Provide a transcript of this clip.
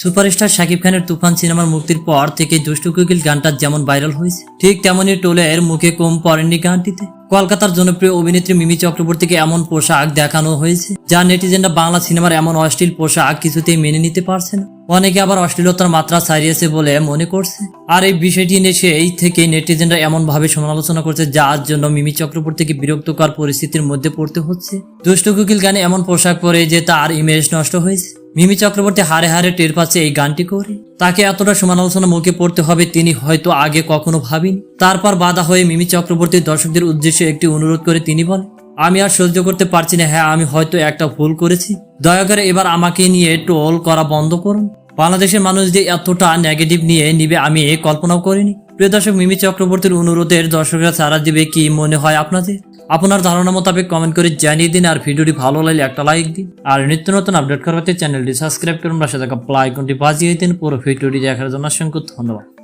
Superstar Shakib খানের তুফান সিনেমার মুক্তির পর থেকে দুষ্টু কুকিল গানটা যেমন ভাইরাল হয়েছে, ঠিক তেমনই টোলের মুখে কম পড়েননি গানটিতে। কলকাতার জনপ্রিয় অভিনেত্রী মিমি চক্রবর্তীকে এমন পোশাক দেখানো হয়েছে যা নেটিজেনরা বাংলা সিনেমার এমন অশ্লীল পোশাক কিছুতেই মেনে নিতে পারছে না। অনেকে আবার অশ্লীলতার মাত্রা ছাড়িয়েছে বলে মনে করছে। আর এই বিষয়টি নিয়ে সেই থেকে নেটিজেনরা এমন ভাবে সমালোচনা করছে, যার জন্য মিমি চক্রবর্তীকে বিরক্তকর পরিস্থিতির মধ্যে পড়তে হচ্ছে। দুষ্ট কুকিল গানে এমন পোশাক পরে যে তার ইমেজ নষ্ট হয়েছে। মিমি চক্রবর্তী হারে হারে টের পাচ্ছে এই গানটি করে। তাকে এতটা সমালোচনা মুখে পড়তে হবে তিনি হয়তো আগে কখনো ভাবিনি। তারপর বাধা হয়ে মিমি চক্রবর্তী দর্শকদের উদ্দেশ্যে একটি অনুরোধ করে তিনি বলেন, আমি আর সহ্য করতে পারছি না হ্যাঁ আমি হয়তো একটা ভুল করেছি। দয়া করে এবার আমাকে নিয়ে টোল করা বন্ধ করুন। বাংলাদেশের মানুষ যে এতটা নেগেটিভ নিয়ে নিবে, আমি কল্পনাও করিনি। প্রিয় দর্শক, মিমি চক্রবর্তীর অনুরোধের দর্শকরা সারা দিবে কি মনে হয় আপনাদের? আপনার ধারণা মোতাবেক কমেন্ট করে জানিয়ে দিন, আর ভিডিওটি ভালো লাগলে একটা লাইক দিন। আর নিত্য নতুন আপডেট করার চ্যানেলটি সাবস্ক্রাইব করুন বা থাকা প্লাই আইকনটি বাজিয়ে দিন। পুরো ভিডিওটি দেখার জন্য অসংখ্য ধন্যবাদ।